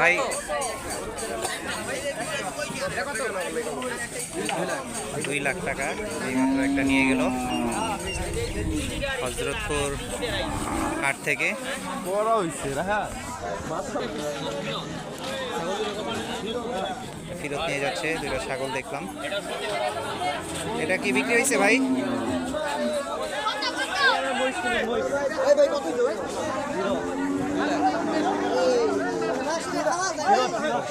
ভাই। দুই লাখ টাকা, এইমাত্র একটা নিয়ে গেল। হজরতপুর হাট থেকে। ফেরত নিয়ে যাচ্ছে দুটো ছাগল দেখলাম। এটা কি বিক্রি হয়েছে ভাই?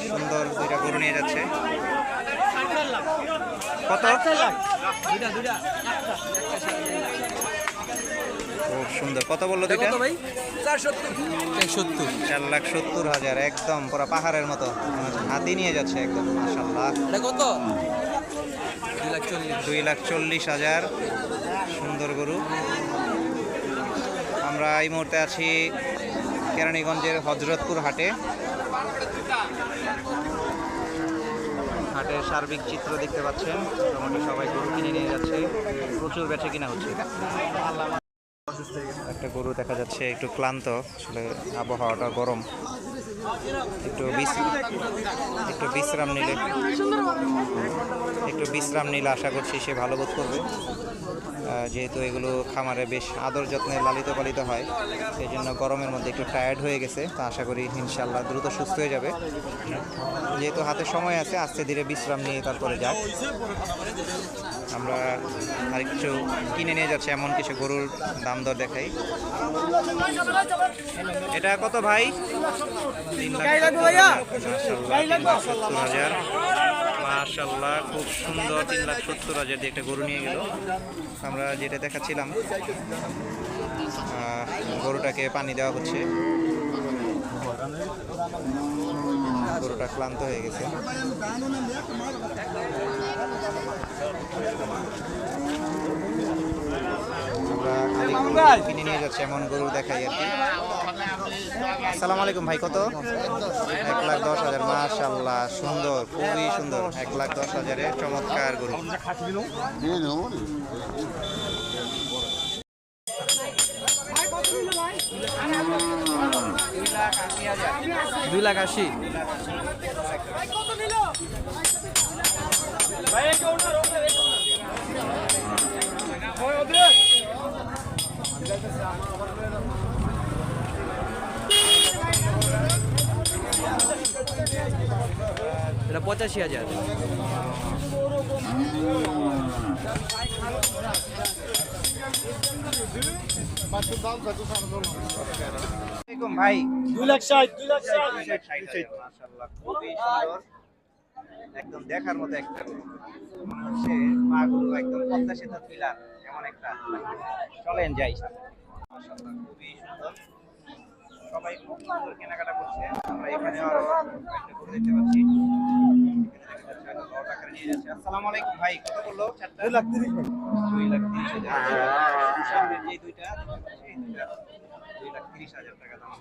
সুন্দর দুইটা গরু নিয়ে যাচ্ছে। কত? খুব সুন্দর। কত বলল দুইটা? সত্তর। চার লাখ সত্তর হাজার একদম পুরো পাহাড়ের মতো। হাতি নিয়ে যাচ্ছে একদম মাসাল্লাহ কত? দুই লাখ চল্লিশ হাজার। সুন্দর গরু। আমরা এই মুহূর্তে আছি কেরানীগঞ্জের হজরতপুর হাটে। হাটের সার্বিক চিত্র দেখতে পাচ্ছেন। মোটামুটি সবাই গরু কিনে নিয়ে যাচ্ছে। প্রচুর বেচে কিনা হচ্ছে। একটা গরু দেখা যাচ্ছে একটু ক্লান্ত। আসলে আবহাওয়াটা গরম। একটু একটু বিশ্রাম নিলে। একটু বিশ্রাম নিলে আশা করছি সে ভালো বোধ করবে। যেহেতু এগুলো খামারে বেশ আদর যত্নে লালিত পালিত হয় সেই জন্য গরমের মধ্যে একটু টায়ার্ড হয়ে গেছে। তা আশা করি ইনশাল্লাহ দ্রুত সুস্থ হয়ে যাবে। যেহেতু হাতে সময় আছে, আস্তে ধীরে বিশ্রাম নিয়ে তারপরে যাক। আমরা আর কিছু কিনে নিয়ে যাচ্ছি এমন কিছু গরুর দাম দর দেখাই। এটা কত ভাই? সত্তর হাজার মাশাল্লাহ খুব সুন্দর তিন লাখ সত্তর হাজার দিয়ে একটা গরু নিয়ে গেল। আমরা যেটা দেখাচ্ছিলাম গরুটাকে পানি দেওয়া হচ্ছে। গরুটা ক্লান্ত হয়ে গেছে আমরা খালি গরু কিনে নিয়ে যাচ্ছি এমন গরু দেখাই আর কি। আসসালামু আলাইকুম ভাই কত? এক লাখ দশ হাজার মাশাল্লাহ সুন্দর খুবই সুন্দর। এক লাখ দশ হাজারের চমৎকার গরু। দুই লাখ আশি। এটা পঁচাশি হাজার। ভাই। দুই লাখ ষাট দুই লাখ ষাট। খুবই সুন্দর। একদম দেখার মতো একটা গরু। মনে হচ্ছে পাগুলো একদম পদ্মা সেতু পিলার এমন একটা চলেন যাই। মাশাআল্লাহ খুবই সুন্দর। সবাই খুব সুন্দর কেনাকাটা করছে। আমরা এখানে আরও দেখতে পাচ্ছি এখানে দেখা যাচ্ছে একটা বড় আকারে নিয়ে যাচ্ছে আসসালামু আলাইকুম ভাই কত বলল? চারটা? দুই লাখ তিরিশ দুই লাখ তিরিশ হাজার সামনে যে দুইটা দুইটা। দুই লাখ তিরিশ হাজার টাকা দাম